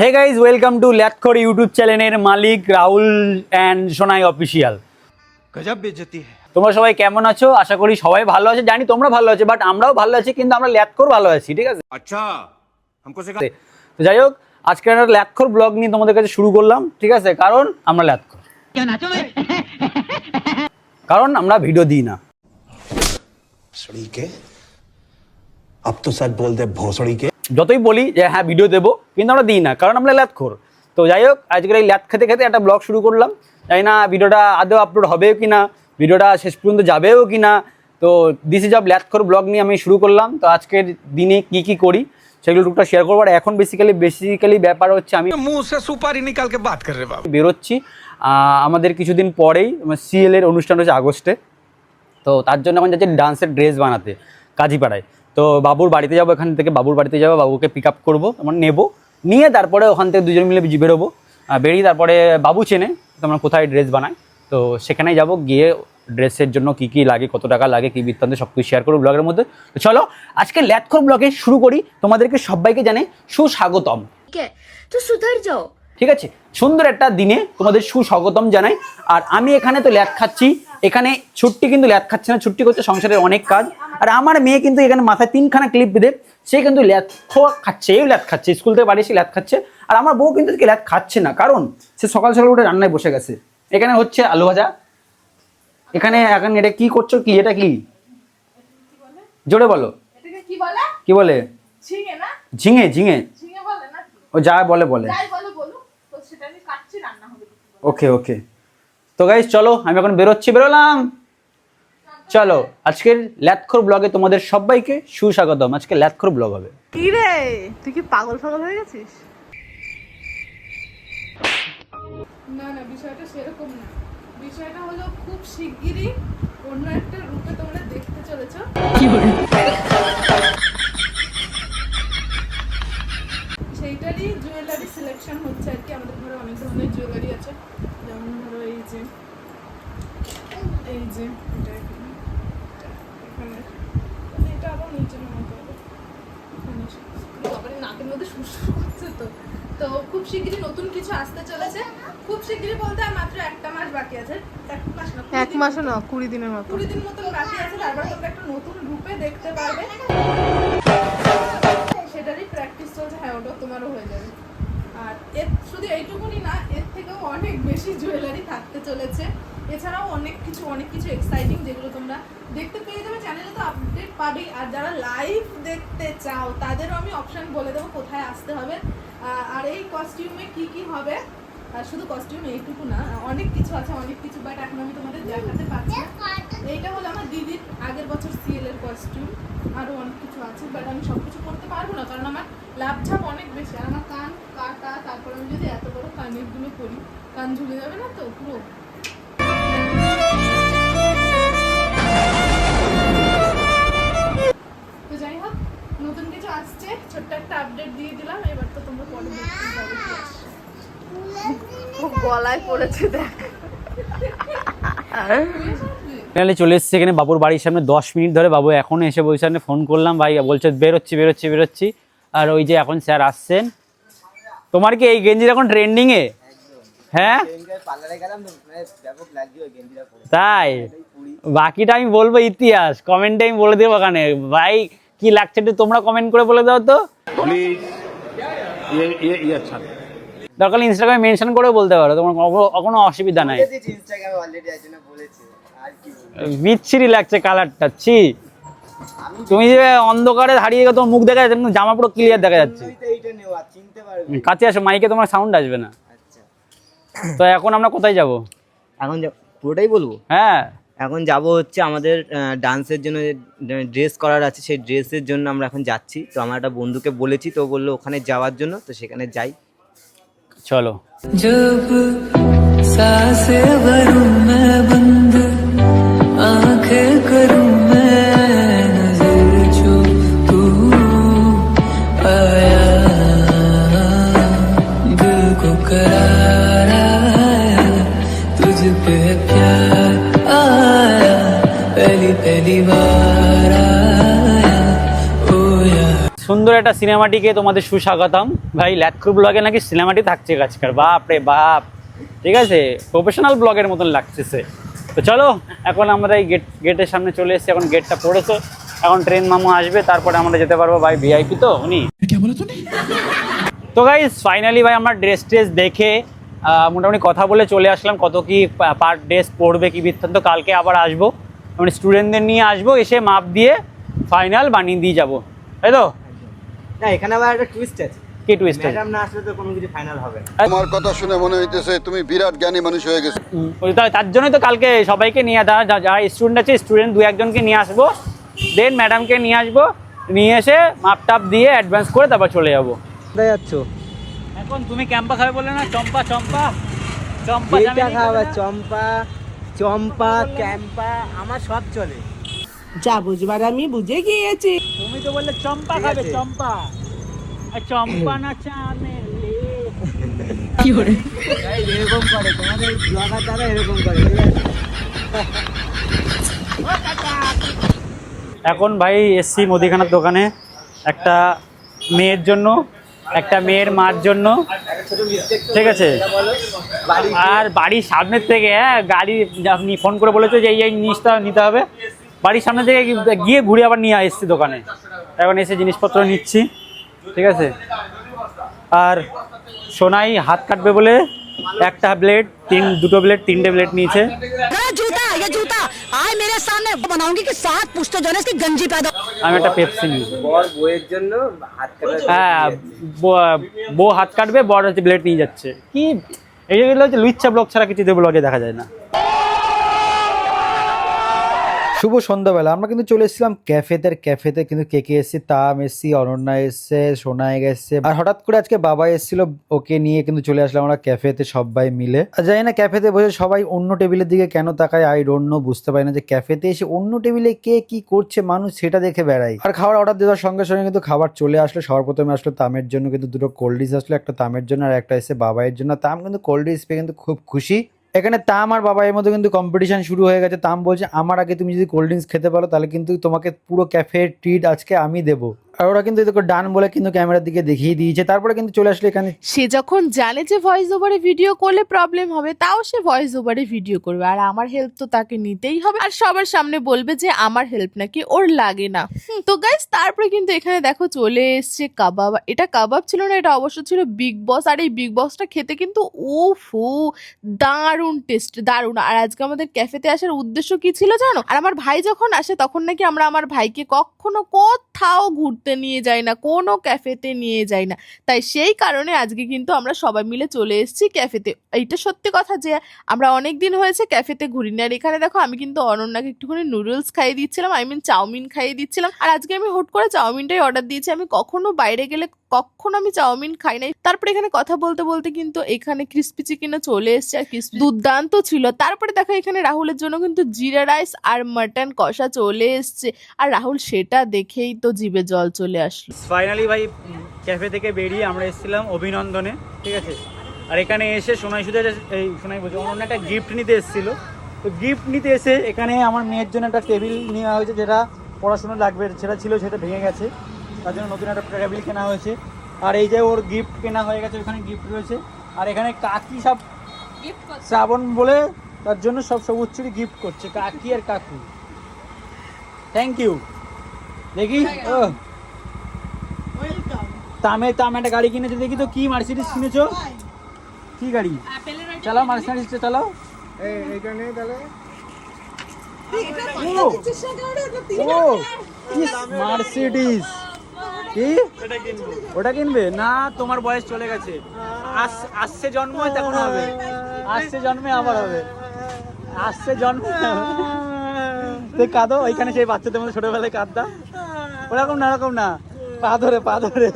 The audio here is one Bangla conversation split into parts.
Hey guys welcome to Lathkhor YouTube চ্যানেলের মালিক রাহুল অ্যান্ড সোনাই অফিসিয়াল গজব বেজতি তোমরা সবাই কেমন আছো? আশা করি সবাই ভালো আছে। জানি তোমরা ভালো আছো বাট আমরাও ভালো আছি কিন্তু আমরা ল্যাটখর ভালো আছি ঠিক আছে? আচ্ছা তো যাই হোক আজকে একটা ল্যাটখর ব্লগ নিয়ে তোমাদের কাছে শুরু করলাম ঠিক আছে? কারণ আমরা ল্যাটখর কারণ আমরা ভিডিও দিই না। সড়িকে আপ তো স্যার বল দে ভোসড়িকে? যতই বলি যে হ্যাঁ ভিডিও দেবো কিন্তু আমরা দিই না কারণ আমরা ল্যাথখোর। তো যাই হোক আজকের এই ল্যাথ খেতে খেতে একটা ব্লগ শুরু করলাম। যাই না ভিডিওটা আদৌ আপলোড হবেও কি না ভিডিওটা শেষ পর্যন্ত যাবেও কি না তো this is of Lathkhor vlog নিয়ে আমি শুরু করলাম। তো আজকের দিনে কি কি করি সেগুলো টুকটা শেয়ার করব। আর এখন বেসিক্যালি বেসিক্যালি ব্যাপার হচ্ছে আমি সুপারি নিকালকে বাদ করে বেরোচ্ছি। আমাদের কিছুদিন পরেই সিএল এর অনুষ্ঠান হচ্ছে আগস্টে। তো তার জন্য এখন যাচ্ছে ডান্সের ড্রেস বানাতে কাজীপাড়ায়। তো বাবুর বাড়িতে যাব এখান থেকে বাবুর বাড়িতে যাব বাবুকে পিক আপ করব মানে নেব। নিয়ে তারপরে ওখান থেকে দুজন মিলে বেরোবো। বেরিয়ে তারপরে বাবু চেনে তোমরা কোথায় ড্রেস বানায়। তো সেখানে যাব গিয়ে ড্রেসের জন্য কি কি লাগে কত টাকা লাগে কী বৃত্তান্ত সব কিছু শেয়ার করব ব্লগের মধ্যে। তো চলো আজকে ল্যাথখোর ব্লগে শুরু করি। তোমাদেরকে সবাইকে জানে সুস্বাগতম। তো সুধার যাও। ঠিক আছে? সুন্দর একটা দিনে তোমাদের সুস্বাগতম জানাই। আর আমি এখানে তো ল্যাথ খাচ্ছি। এখানে ছুট্টি কিন্তু ল্যাথ খাচ্ছে না। ছুট্টি করছে সংসারের অনেক কাজ। আর আমার মেয়ে কিন্তু এখানে মাথায় তিনখানা ক্লিপ বেঁধে সে কিন্তু খোয়া খাচ্ছে এই ল্যাদ খাচ্ছে স্কুল থেকে বাড়ি এসে ল্যাদ খাচ্ছে আর আমার বউ কিন্তু ল্যাদ খাচ্ছে না। কারণ সে সকাল সকাল উঠে রান্নায় বসে গেছে। এখানে হচ্ছে আলু ভাজা। এখানে এখন এটা কি করছ? কি? এটা কি? জোরে বলো। কি বলে? ঝিঙে ঝিঙে ও যা বলে বলে। ওকে ওকে। তো গাইজ চলো আমি এখন বেরোচ্ছি। বেরোলাম। চলো আজকের ল্যাথখোর ব্লগে তোমাদের সবাইকে সুস্বাগতম। আজকে ল্যাথখোর ব্লগ হবে। কি রে তুই কি পাগল ফাগল হয়ে গেছিস? না না বিষয়টা সেরকম না। বিষয়টা হলো খুব শিগগিরই অন্য একটা রূপে তোমরা দেখতে চলেছো। সেইটারই জুয়েলারি সিলেকশন হচ্ছে আর কি। আমাদের ঘরে অনেক ধরনের জুয়েলারি আছে। যেমন ধরো এই যে এই যে এটা মানে এটা আবার নিচে হবে বাবারে নাকের মধ্যে সুরসুর করছে তো। তো খুব শিগগিরই নতুন কিছু আসতে চলেছে। খুব শিগগিরই বলতে আর মাত্র একটা মাস বাকি আছে। এক মাস না কুড়ি এক দিন মাসও না কুড়ি দিনের মতো। কুড়ি দিন মতন বাকি আছে। তারপর তোমরা একটা নতুন রূপে দেখতে পারবে। সেটারই প্র্যাকটিস চলছে। হ্যাঁ ওটাও তোমারও হয়ে যাবে। আর এর শুধু এইটুকুনি না এর থেকেও অনেক বেশি জুয়েলারি থাকতে চলেছে। এছাড়াও অনেক কিছু অনেক কিছু এক্সাইটিং যেগুলো তোমরা দেখতে পেয়ে যাবে। চ্যানেলে তো আপডেট পাবেই। আর যারা লাইভ দেখতে চাও, তাদেরও আমি অপশন বলে দেবো কোথায় আসতে হবে। আর এই কস্টিউমে কি কি হবে? শুধু কস্টিউম এইটুকু না, অনেক কিছু আছে, অনেক কিছু বাট এখন আমি তোমাদের দেখাতে পারছি এইটা হলো আমার দিদির আগের বছর সিএল এর কস্টিউম আরও অনেক কিছু আছে বাট আমি সব কিছু করতে পারব না, কারণ আমার লাভঝাপ অনেক বেশি। আর আমার কান কাটা, তারপর আমি যদি এত বড় কানেরগুলো করি, কান ঝুলে যাবে না তো পুরো? গলায় পড়েছে দেখ। চলে এসেছি এখানে বাবুর বাড়ির সামনে দশ মিনিট ধরে। বাবু এখন এসে বইসামনে ফোন করলাম ভাই বলছে বেরোচ্ছি বেরোচ্ছি বেরোচ্ছি। আর ওই যে এখন স্যার আসছেন। তোমার কি এই গেঞ্জির এখন ট্রেন্ডিংয়ে হ্যাঁ? তাই? বাকিটা আমি বলব ইতিহাস। কমেন্টে আমি বলে দেবো ওখানে। ভাই কি লাগছে একটু তোমরা কমেন্ট করে বলে দাও তো। প্লিজ দরকার ইনস্টাগ্রামে মেনশন করে বলতে পারো তোমার কোনো- অসুবিধা নাই? বিচ্ছিরি লাগছে কালারটা ছি। তুমি যে অন্ধকারে হারিয়ে গেছো তোমার মুখ দেখা যাচ্ছে জামা পুরো ক্লিয়ার দেখা যাচ্ছে। কাছে আসো মাইকে তোমার সাউন্ড আসবে না। আচ্ছা। তো এখন আমরা কোথায় যাব? এখন যা- পুরোটাই বলব? হ্যাঁ। এখন যাব হচ্ছে আমাদের ডান্সের জন্য ড্রেস করার আছে সেই ড্রেসের জন্য আমরা এখন যাচ্ছি। তো আমার একটা বন্ধুকে বলেছি তো বলল ওখানে যাওয়ার জন্য তো সেখানে যাই। চলো जब साँसें भरूं मैं बंद आँखें करूँ একটা সিনেমাটিকে তোমাদের সুস্বাগতম। ভাই ল্যাটক্রু ব্লগে নাকি সিনেমাটি থাকছে আজকাল। বাপ রে বাপ। ঠিক আছে? প্রফেশনাল ব্লগের মতন লাগতেছে। তো চলো এখন আমরা এই গেট গেটের সামনে চলে এসেছি। এখন গেটটা পড়েছে। এখন ট্রেন মামু আসবে। তারপরে আমরা যেতে পারব ভাই ভিআইপি তো উনি? তো গাইজ ফাইনালি ভাই আমার ড্রেস ট্রেস দেখে মোটামুটি কথা বলে চলে আসলাম কত কি পার ড্রেস পড়বে কি বৃত্তান্ত। কালকে আবার আসব। মানে স্টুডেন্টদের নিয়ে আসব এসে মাপ দিয়ে ফাইনাল বানিয়ে দিয়ে যাব। তাই তো? না এখানে আবার একটা টুইস্ট আছে। কি টুইস্ট ম্যাডাম না আসলে তো কোনো কিছু ফাইনাল হবে তোমার কথা শুনে মনে হইতেছে তুমি বিরাট জ্ঞানী মানুষ হয়ে গেছো। তার জন্যই তো কালকে সবাইকে নিয়ে যারা যা- যারা স্টুডেন্ট আছে স্টুডেন্ট দু একজনকে নিয়ে আসব। দেন ম্যাডামকে নিয়ে আসব নিয়ে এসে মাপ টাপ দিয়ে অ্যাডভান্স করে তারপর চলে যাব। কোথায় যাচ্ছ? এখন তুমি ক্যাম্পা খাবে বলে না চম্পা চম্পা। চম্পা খাওয়া চম্পা চম্পা ক্যাম্পা আমার সব চলে। যা বুঝবার আমি বুঝে গিয়েছি। তুমি তো বললে চম্পা খাবে চম্পা। চম্পা না চানে Guys, এরকম করে তোমাদের ব্লগার দ্বারা এরকম করে এখন ভাই এসছি মুদিখানার দোকানে একটা মেয়ের জন্য একটা মেয়ের মার জন্য ঠিক আছে? আর বাড়ির সামনের থেকে হ্যাঁ গাড়ি আপনি ফোন করে বলেছে যে এই এই জিনিসটা নিতে হবে। বাড়ির সামনে থেকে গিয়ে ঘুরে আবার নিয়ে এসছি দোকানে। এখন এসে জিনিসপত্র নিচ্ছি। ঠিক আছে? আর সোনাই হাত কাটবে বলে একটা ব্লেড তিন দুটো ব্লেড তিনটে ব্লেড নিয়েছে। আমি একটা পেপসি নিয়েছি হ্যাঁ বউ হাত কাটবে বড় ব্লেড নিয়ে যাচ্ছে। কি? এইগুলো হচ্ছে লুইচ্ছা ব্লগ ছাড়া কিছু ব্লগে দেখা যায় না। শুভ সন্ধ্যাবেলা। আমরা কিন্তু চলে এসেছিলাম ক্যাফেতে ক্যাফেতে কিন্তু কে কে এসছে? তাম এসছি, অনন্যা এসছে সোনায় গেছে আর হঠাৎ করে আজকে বাবা এসেছিল, ওকে নিয়ে কিন্তু চলে আসলাম আমরা ক্যাফেতে সবাই মিলে। আর জানি না ক্যাফেতে বসে সবাই অন্য টেবিলের দিকে কেন তাকায় আই ডোন্ট নো বুঝতে পারি না যে ক্যাফেতে এসে অন্য টেবিলে কে কি করছে মানুষ সেটা দেখে বেড়ায় আর খাবার অর্ডার দেওয়ার সঙ্গে সঙ্গে কিন্তু খাবার চলে আসলো, সবার প্রথমে আসলো তামের জন্য, কিন্তু দুটো কোল্ড ড্রিঙ্কস আসলো, একটা তামের জন্য আর একটা এসে বাবাইয়ের জন্য। তাম কিন্তু কোল্ড ড্রিঙ্কস পেয়ে কিন্তু খুব খুশি। এখানে তাম আর বাবা এর মধ্যে কিন্তু কম্পিটিশন শুরু হয়ে গেছে। তাম বলছে, আমার আগে তুমি যদি কোল্ড ড্রিঙ্কস খেতে পারো, তাহলে কিন্তু তোমাকে পুরো ক্যাফে ট্রিট আজকে আমি দেবো। আর ওরা কিন্তু এদেরকে ডান বলে কিন্তু ক্যামেরার দিকে দেখিয়ে দিয়েছে। তারপরে কিন্তু চলে আসলো এখানে। সে যখন জানে যে ভয়েস ওভারে ভিডিও করলে প্রবলেম হবে তাও সে ভয়েস ওভারে ভিডিও করবে। আর আমার হেল্প তো তাকে নিতেই হবে। আর সবার সামনে বলবে যে আমার হেল্প নাকি ওর লাগে না। তো গাইস তারপরে কিন্তু এখানে দেখো চলে এসছে কাবাব। এটা কাবাব ছিল না এটা অবশ্য ছিল বিগ বস আর এই বিগ বসটা খেতে কিন্তু ও ফু দারুণ টেস্ট দারুণ। আর আজকে আমাদের ক্যাফেতে আসার উদ্দেশ্য কি ছিল জানো? আর আমার ভাই যখন আসে তখন নাকি আমরা আমার ভাইকে কখনো কোথাও ঘুরতে নিয়ে যাই না, কোনো ক্যাফেতে নিয়ে যাই না। তাই সেই কারণে আজকে কিন্তু আমরা সবাই মিলে চলে এসেছি ক্যাফেতে এইটা সত্যি কথা যে আমরা অনেক দিন হয়েছে ক্যাফেতে ঘুরি না আর এখানে দেখো আমি কিন্তু অনন্যাকে একটুখানি নুডলস খাইয়ে দিচ্ছিলাম আই মিন চাউমিন খাইয়ে দিচ্ছিলাম। আর আজকে আমি হুট করে চাউমিনটাই অর্ডার দিয়েছি। আমি কখনো বাইরে গেলে কখনো আমি চাউমিন খাই নাই। তারপরে এখানে কথা বলতে বলতে কিন্তু এখানে ক্রিস্পি চিকেনও চলে এসছে আর crispy- দুর্দান্ত ছিল। তারপরে দেখো এখানে রাহুলের জন্য কিন্তু জিরা রাইস আর মাটন কষা চলে এসছে। আর রাহুল সেটা দেখেই তো জিভে জল চলে আসলো। ফাইনালি ভাই ক্যাফে থেকে বেরিয়ে আমরা এসেছিলাম অভিনন্দনে ঠিক আছে? আর এখানে এসে সোনাই সুদে এই সোনাই বলছি অন্য একটা গিফট নিতে এসেছিল। তো গিফট নিতে এসে এখানে আমার মেয়ের জন্য একটা টেবিল নেওয়া হয়েছে যেটা পড়াশোনা লাগবে সেটা ছিল সেটা ভেঙে গেছে। তার জন্য নতুন একটা টেবিল কেনা হয়েছে। আর এই যে ওর গিফট কেনা হয়ে গেছে ওখানে গিফট রয়েছে। আর এখানে কাকি সব শ্রাবণ বলে তার জন্য সব সবুজ চুরি গিফট করছে কাকি আর কাকু। থ্যাংক ইউ দেখি ও তামে তাম একটা গাড়ি কিনেছে। দেখি তো কি মার্সিডিস কিনেছো? কি গাড়ি? চালাও মার্সিডিসটা চালাও। ও। মার্সিডিস কি? ওটা কিনবে? না তোমার বয়স চলে গেছে। আস- আসছে জন্ম তখন হবে। আসছে জন্মে আবার হবে। আসছে জন্ম তুই কাঁদো ওইখানে সেই বাচ্চাদের মধ্যে ছোটবেলায় কাঁদতা। ওরকম না ওরকম না। পা ধরে পা ধরে।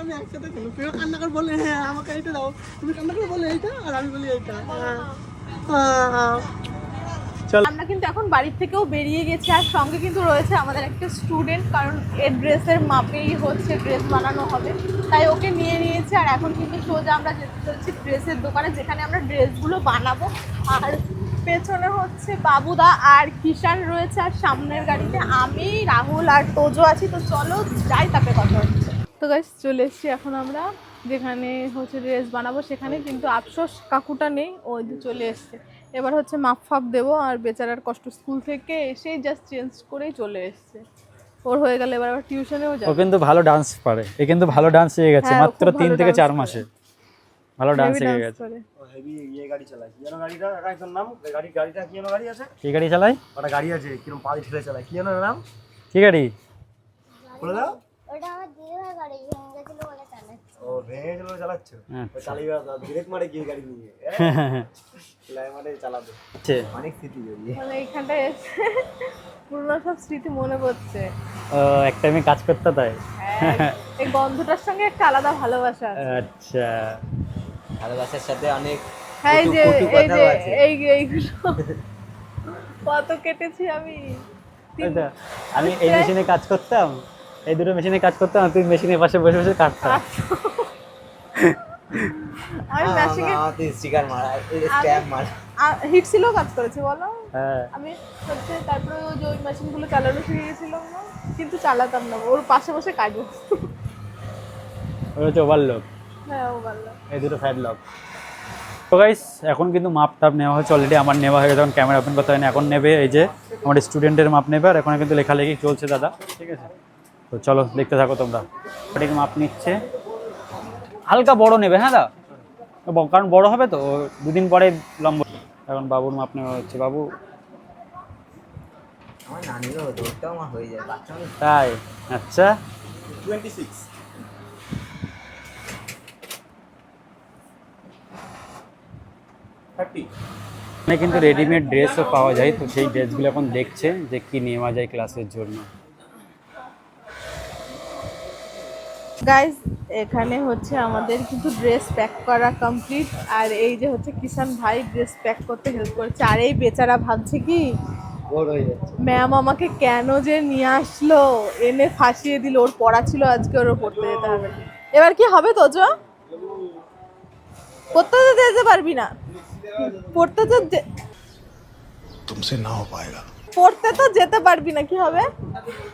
আমি একসাথে কান্না করে বলে হ্যাঁ আমাকে এইটা দাও। তুমি কান্না করে বলে এইটা আর আমি বলি এইটা। আমরা কিন্তু এখন বাড়ির থেকেও বেরিয়ে গেছি আর সঙ্গে কিন্তু রয়েছে আমাদের একটা স্টুডেন্ট কারণ এর ড্রেসের মাপেই হচ্ছে ড্রেস বানানো হবে। তাই ওকে নিয়ে নিয়েছে আর এখন কিন্তু সোজা আমরা যেতে চলছি ড্রেসের দোকানে, যেখানে আমরা ড্রেসগুলো বানাবো। আর পেছনে হচ্ছে বাবুদা আর কিষান রয়েছে আর সামনের গাড়িতে আমি, রাহুল আর তোজো আছি। তো চলো যাই তাতে কথা হচ্ছে। তো গাইস চলে এসেছি এখন আমরা, যেখানে হচ্ছে ড্রেস বানাবো, সেখানে কিন্তু আফসোস কাকুটা নেই, ও চলে এসছে। এবার হচ্ছে মাপ ফাপ দেবো আর বেচারার কষ্ট স্কুল থেকে এসেই জাস্ট চেঞ্জ করেই চলে এসছে। ওর হয়ে গেলে এবার আবার টিউশনেও ও কিন্তু ভালো ডান্স পারে। এ কিন্তু ভালো ডান্স শিখে গেছে। হ্যাঁ, ও মাত্র খুব তিন ভালো থেকে dance চার মাসে। ভালো ডান্স Heavy শিখে dance গেছে। করে। হেভি ইয়ে গাড়ি চালায়। কি যেন গাড়িটা একজন নাম? গাড়ি গাড়িটা কি যেন গাড়ি আছে? কি গাড়ি চালাই ওটা গাড়ি আছে কীরকম পা দিয়ে ঠেলে চালায়। কি যেন নাম? কি গাড়ি? বলে দাও। ওটা আমার দিদিভাই গাড়ি ভেঙে গেছিল বলে চালাচ্ছে ও ভেঙে চালাচ্ছ? আচ্ছা। চালিয়ে ব্রেক মারে গিয়ে গাড়ি নিয়ে লাই মারে চালাবে। অনেক স্মৃতি জড়িয়ে। মানে এইখানটায় এসে সব স্মৃতি মনে পড়ছে। ও এক টাইমে কাজ করতে তাই? হ্যাঁ, এই গন্ধটার সঙ্গে একটা আলাদা ভালোবাসা আচ্ছা। ভালোবাসার সাথে অনেক হ্যাঁ এই যে এই যে এই এইগুলো কত কেটেছি আমি। আচ্ছা, আমি এই মেশিনে কাজ করতাম এই দুটো মেশিনে কাজ করতাম তুই মেশিনের পাশে বসে বসে কাটতাম। আমি ম্যাচিং স্টিকার মারা স্ট্যাম্প মারা। হিট ছিল কাজ করেছি বলো। হ্যাঁ। আমি হচ্ছে তারপরে ওই যে ওই মেশিনগুলো চালানো শিখে গেছিলাম কিন্তু চালাতাম না ওর পাশে বসে কাজও ওই হচ্ছে ওভারলোক হ্যাঁ এই দুটো সাইড লক তো গাইস এখন কিন্তু মাপ টাপ নেওয়া হয়েছে অলরেডি আমার নেওয়া হয়ে গেছে এখন ক্যামেরা ওপেন করতে হয়নি এখন নেবে এই যে আমার স্টুডেন্টের মাপ নেবে আর এখন কিন্তু লেখালেখি চলছে দাদা। ঠিক আছে? তো চলো দেখতে থাকো তোমরা। সঠিক মাপ নিচ্ছে। হালকা বড় নেবে হ্যাঁ দা? কারণ বড় হবে তো দুদিন পরে লম্ব। এখন বাবুর মাপ নেওয়া হচ্ছে বাবু। হয়ে তাই? আচ্ছা। এখানে কিন্তু রেডিমেড ড্রেসও পাওয়া যায় তো সেই ড্রেসগুলো এখন দেখছে যে কি নেওয়া যায় ক্লাসের জন্য। গাইজ এখানে হচ্ছে আমাদের কিন্তু ড্রেস প্যাক করা কমপ্লিট আর এই যে হচ্ছে কিষান ভাই ড্রেস প্যাক করতে হেল্প করছে। আর এই বেচারা ভাবছে কি ম্যাম আমাকে কেন যে নিয়ে আসলো? এনে ফাঁসিয়ে দিল। ওর পড়া ছিল আজকে ওর পড়তে যেতে হবে। এবার কি হবে তোজ? পড়তে যেতে পারবি না। পড়তে তো তুমসে না হো পড়তে তো যেতে পারবি না কি হবে?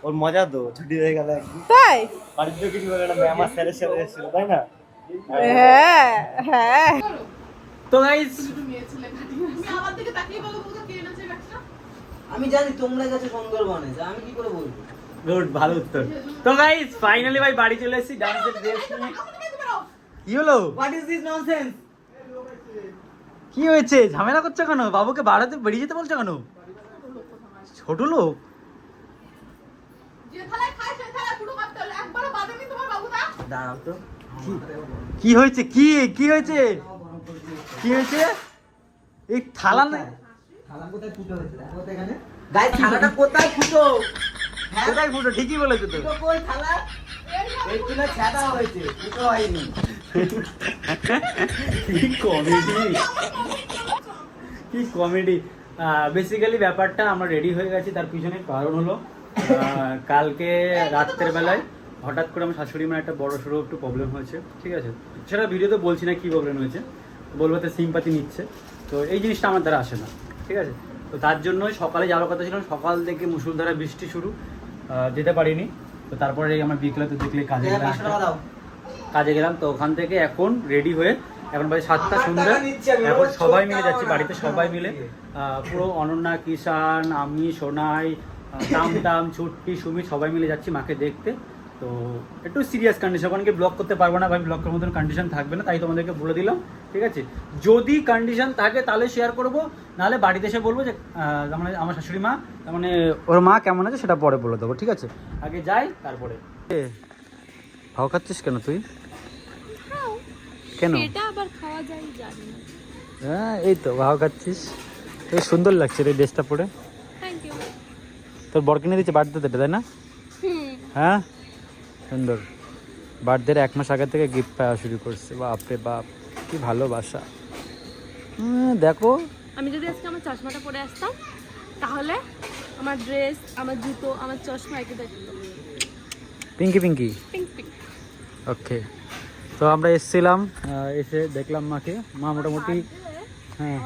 ওর মজা তো ছুটি হয়ে গেল তাই? বাড়িতে কিছু হবে না ম্যাম আর স্যারের সাথে এসেছিল তাই না? হ্যাঁ হ্যাঁ। তো গাইস আমি জানি তোমরা গেছো সুন্দরবনে তা আমি কি করে বলব? গুড ভালো উত্তর। তো গাইস ফাইনালি ভাই বাড়ি চলে এসেছি ডান্সের ড্রেস নিয়ে। কি হলো? হোয়াট ইজ দিস ননসেন্স কি হয়েছে? ঝামেলা করছ কেন? বাবুকে বাড়াতে বেরিয়ে যেতে বলছো কেন? ছোট লোক? দাঁড়াও তো। কি হয়েছে? কি? কি হয়েছে? কি হয়েছে? এই থালা না থালা কোথায় ফুটো হয়েছে? দেখো তো এখানে। গাই থালাটা কোথায় ফুটো? কোথায় ফুটো? ঠিকই বলেছ তো। কই থালা? এই ছাদা হয়েছে। ফুটো হয়নি। কি কমেডি? কি কমেডি? বেসিক্যালি ব্যাপারটা আমরা রেডি হয়ে গেছি তার পিছনে কারণ হলো কালকে রাত্রের বেলায় হঠাৎ করে আমার শাশুড়ি মার একটা বড় সড়ো একটু প্রবলেম হয়েছে ঠিক আছে? সেটা ভিডিওতে বলছি না কি প্রবলেম হয়েছে বলব তো সিম্পাতি নিচ্ছে তো এই জিনিসটা আমার দ্বারা আসে না ঠিক আছে? তো তার জন্যই সকালে যাওয়ার কথা ছিল সকাল থেকে মুসুলধারা বৃষ্টি শুরু যেতে পারিনি তো তারপরে আমার বিকেলে তো দেখলে কাজে গেলাম কাজে গেলাম তো ওখান থেকে এখন রেডি হয়ে এখন বাজে সাতটা সন্ধ্যা। এখন সবাই মিলে যাচ্ছি বাড়িতে সবাই মিলে। পুরো অনন্যা কিষান আমি সোনাই তাম তাম ছুট্টি সুমি সবাই মিলে যাচ্ছি মাকে দেখতে। তো একটু সিরিয়াস কন্ডিশন ওখানে ব্লক করতে পারব না ভাই ব্লকের মতন কন্ডিশন থাকবে না তাই তোমাদেরকে বলে দিলাম ঠিক আছে? যদি কন্ডিশন থাকে তাহলে শেয়ার করব নাহলে বাড়িতে এসে বলব যে মানে আমার শাশুড়ি মা তার মানে ওর মা কেমন আছে সেটা পরে বলে দেবো ঠিক আছে? আগে যাই তারপরে। ভাও খাচ্ছিস কেন তুই? কেন? এটা আবার খাওয়া যায় জানি না। হ্যাঁ এই তো ভাও খাচ্ছিস। বেশ সুন্দর লাগছে রে ড্রেসটা পরে। থ্যাংক ইউ তোর বর কিনে দিচ্ছে বার্থডেতে তাই না? হ্যাঁ? সুন্দর। বার্থডের এক মাস আগে থেকে গিফট পাওয়া শুরু করছে। বাপরে বাপ কি ভালোবাসা। দেখো। আমি যদি আজকে আমার চশমাটা পরে আসতাম তাহলে আমার ড্রেস আমার জুতো আমার চশমা একে দেখতো Pinky Pinky pink pink okay তো আমরা এসেছিলাম এসে দেখলাম মাকে। মা মোটামুটি হ্যাঁ।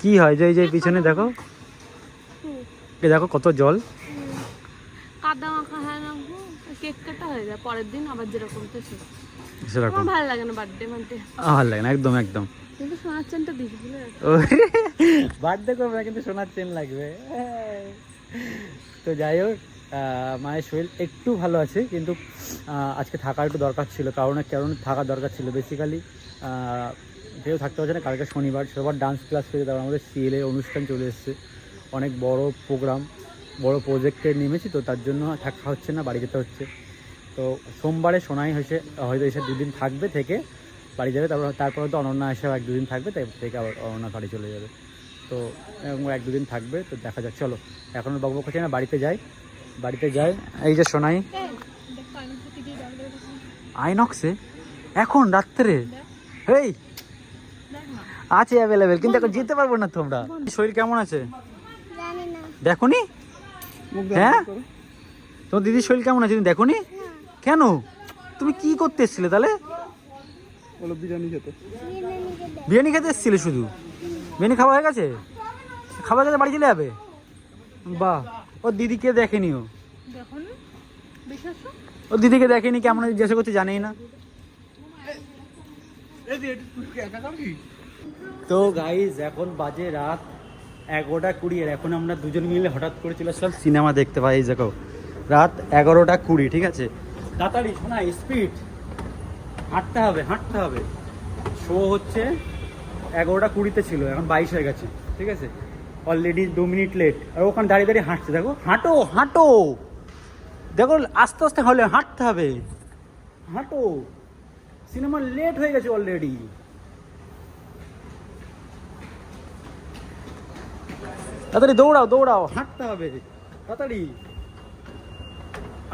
কি হ্যাঁ। যে যে পিছনে দেখো। দেখো কত জল। কাদা মাখা হয় না কেক কাটা হয়ে যায় পরের দিন আবার যেরকম তো সেরকম। ভালো লাগে না বার্থডে মানতে ভালো লাগে না একদম একদম। কিন্তু সোনার চেনটা দিস বার্থডে করবে না কিন্তু সোনার চেন লাগবে। তো যাই হোক মায়ের শরীর একটু ভালো আছে কিন্তু আজকে থাকার একটু দরকার ছিল কারণে কারণ থাকার দরকার ছিল বেসিক্যালি কেউ থাকতে পারছে না কালকে শনিবার সবার ডান্স ক্লাস করে তারপর আমাদের সিএলের অনুষ্ঠান চলে এসছে অনেক বড় প্রোগ্রাম বড় প্রজেক্টে নেমেছি তো তার জন্য থাকা হচ্ছে না বাড়ি যেতে হচ্ছে। তো সোমবারে সোনাই হয়েছে হয়তো এসে দুদিন থাকবে থেকে বাড়ি যাবে তারপর তারপরে তো অনন্যা এসেও এক দুদিন থাকবে তাই থেকে আবার অনন্যা বাড়ি চলে যাবে। তো এরকম এক দুদিন থাকবে তো দেখা যাক চলো। এখন বাবু কাছে না বাড়িতে যাই বাড়িতে যাই। এই যে সোনাই। আইনক্সে? এখন রাত্রে? এই আছে অ্যাভেলেবেল কিন্তু এখন যেতে পারব না তোমরা। শরীর কেমন আছে? দেখো নি। হ্যাঁ? তোমার দিদির শরীর কেমন আছে তুমি দেখোনি? কেন? তুমি কি করতে এসেছিলে তাহলে? বিরিয়ানি খেতে। বিরিয়ানি খেতে এসেছিলে শুধু? বিরিয়ানি খাওয়া হয়ে গেছে? খাবার খেতে বাড়ি চলে যাবে? বাহ ওর দিদিকে দেখেনি ও? দেখুন বিশ্বাস ওর দিদিকে দেখেনি কেমন জিজ্ঞাসা করতে জানেই না। তো গাইজ এখন বাজে রাত এগারোটা কুড়ি আর এখন আমরা দুজন মিলে হঠাৎ করে চলে আসলাম সিনেমা দেখতে। পাই এই দেখো রাত এগারোটা কুড়ি ঠিক আছে? তাড়াতাড়ি শোনা স্পিড হাঁটতে হবে হাঁটতে হবে। শো হচ্ছে এগারোটা কুড়িতে ছিল, এখন বাইশ হয়ে গেছে, ঠিক আছে? অলরেডি দু মিনিট লেট আর ওখানে দাঁড়িয়ে দাঁড়িয়ে হাঁটছে, দেখো। হাঁটো হাঁটো! দেখো, আস্তে আস্তে হলে হাঁটতে হবে। হাঁটো! সিনেমা লেট হয়ে গেছে অলরেডি তাড়াতাড়ি দৌড়াও দৌড়াও। হাঁটতে হবে। তাড়াতাড়ি।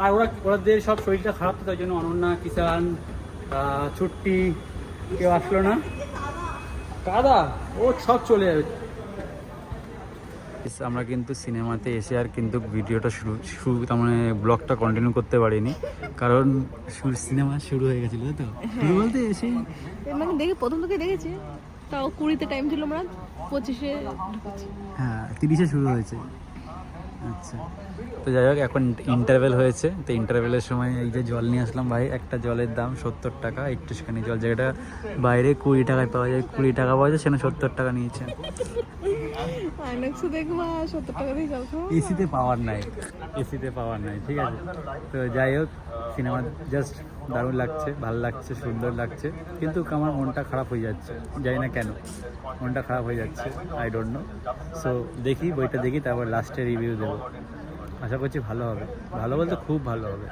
আর ওরা ওরাদের সব শরীরটা খারাপ তো তাই জন্য অনন্যা কিষান ছুট্টি কেউ আসলো না। কাদা ও সব চলে যাবে। আমরা কিন্তু সিনেমাতে এসে আর কিন্তু ভিডিওটা শুরু শুরু তার মানে ব্লগটা কন্টিনিউ করতে পারিনি। কারণ সিনেমা শুরু হয়ে গেছিল তো? বলতে এসে মানে দেখে প্রথম থেকে দেখেছি। তাও কুড়িতে টাইম ছিল আমরা পঁচিশে হ্যাঁ তিরিশে শুরু হয়েছে। আচ্ছা। তো যাই হোক এখন ইন্টারভেল হয়েছে। তো ইন্টারভেলের সময় এই যে জল নিয়ে আসলাম ভাই একটা জলের দাম সত্তর টাকা একটু সেখানে জল। যেটা বাইরে কুড়ি টাকায় পাওয়া যায় কুড়ি টাকা পাওয়া যায় সেখানে সত্তর টাকা নিয়েছে। এসিতে পাওয়ার নাই এসিতে পাওয়ার নাই ঠিক আছে? তো যাই হোক সিনেমা জাস্ট দারুণ লাগছে ভালো লাগছে সুন্দর লাগছে। কিন্তু আমার মনটা খারাপ হয়ে যাচ্ছে জানি না কেন। মনটা খারাপ হয়ে যাচ্ছে আই ডোন্ট নো সো দেখি বইটা দেখি তারপর লাস্টে রিভিউ দেবো। আশা করছি ভালো হবে। ভালো বলতে খুব ভালো হবে।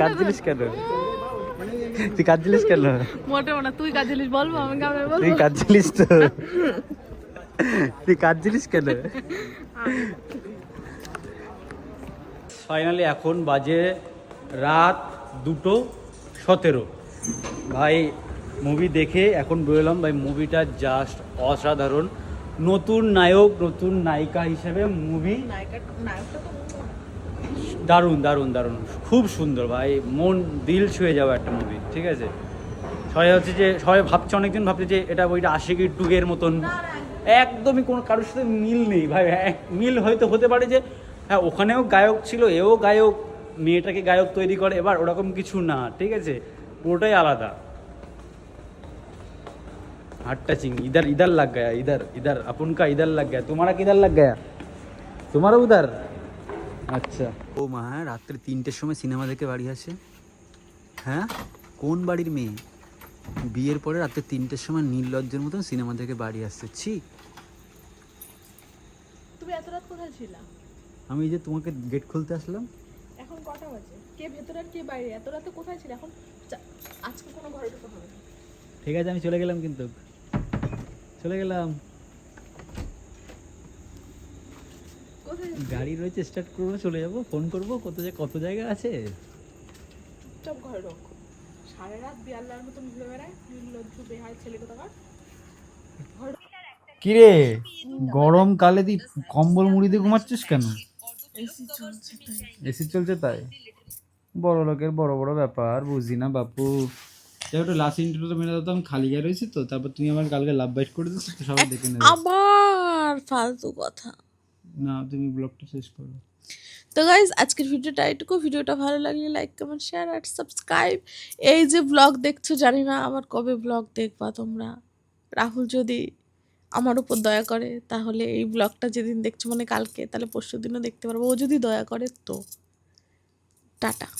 কাঁদছিলিস কেন? তুই কাঁদছিলিস কেন? মোটেও না তুই কাজে বলব আমি কেমন বলব। তুই কাঁদছিলিস তো। তুই কাঁদছিলিস কেন? ফাইনালি এখন বাজে রাত দুটো সতেরো। ভাই মুভি দেখে এখন বেরোলাম। ভাই মুভিটা জাস্ট অসাধারণ। নতুন নায়ক নতুন নায়িকা হিসেবে মুভি দারুণ দারুণ দারুণ। খুব সুন্দর ভাই মন দিল ছুঁয়ে যাওয়া একটা মুভি ঠিক আছে? সবাই হচ্ছে যে সবাই ভাবছে অনেকজন ভাবছে যে এটা ওইটা আশিকি টুগের মতন। একদমই কোনো কারোর সাথে মিল নেই ভাই হ্যাঁ, মিল হয়তো হতে পারে যে হ্যাঁ ওখানেও গায়ক ছিল এও গায়ক মেয়েটাকে গায়ক তৈরি করে এবার ওরকম কিছু না ঠিক আছে? পুরোটাই আলাদা। হার্ট টাচিং ইধার ইধার লাগ গায়া ইধার ইধার আপনকা ইধার লাগ গায়া তোমারা কিধার লাগ গায়া তোমারও উদার? আচ্ছা। ও মা হ্যাঁ রাত্রে তিনটের সময় সিনেমা দেখে বাড়ি আসে। হ্যাঁ? কোন বাড়ির মেয়ে? বিয়ের পরে রাত্রে তিনটের সময় নির্লজ্জের মতন সিনেমা দেখে বাড়ি আসছে ছি। তুমি এত রাত কোথায় ছিলা? আমি এই যে তোমাকে গেট খুলতে আসলাম। এখন কটা বাজে? কে ভেতরে আর কে বাইরে? এত রাতে কোথায় ছিল? এখন আজকে কোনো ঘরে ঢুকতে হবে ঠিক আছে আমি চলে গেলাম কিন্তু। চলে গেলাম। গাড়ি রয়েছে স্টার্ট করব চলে যাব ফোন করব কত জায়গা কত জায়গা আছে। চুপচাপ ঘরে রক্ষ সারা রাত বিয়াল্লার মতন ঘুরে বেড়ায় নির্লজ্জ বেহায় ছেলে কোথাকার। কিরে গরমকালে তুই কম্বল মুড়ি দিয়ে ঘুমাচ্ছিস কেন? এসি চলছে তাই। এসি চলছে তাই? বড় লোকের বড় বড় ব্যাপার বুঝি না বাপু। যাই একটু লাস্ট ইন্টারভিউটা মেরে দাও তো আমি খালি গায়ে রয়েছি তো তারপর তুমি আমার কালকে লাভ বাইট করে দিচ্ছ তো সবাই দেখে নেবে। আবার ফালতু কথা। না, তুমি ব্লগটা শেষ করো। তো গাইজ আজকের ভিডিওটা এটুকু। ভিডিওটা ভালো লাগলে লাইক কমেন্ট শেয়ার আর সাবস্ক্রাইব এই যে ব্লগ দেখছ, জানি না আমার কবে ব্লগ দেখবা তোমরা। রাহুল যদি আমার উপর দয়া করে, তাহলে এই ব্লগটা যেদিন দেখছ মানে কালকে, তাহলে পরশু দিনও দেখতে পারব। ও যদি দয়া করে, তো। টাটা।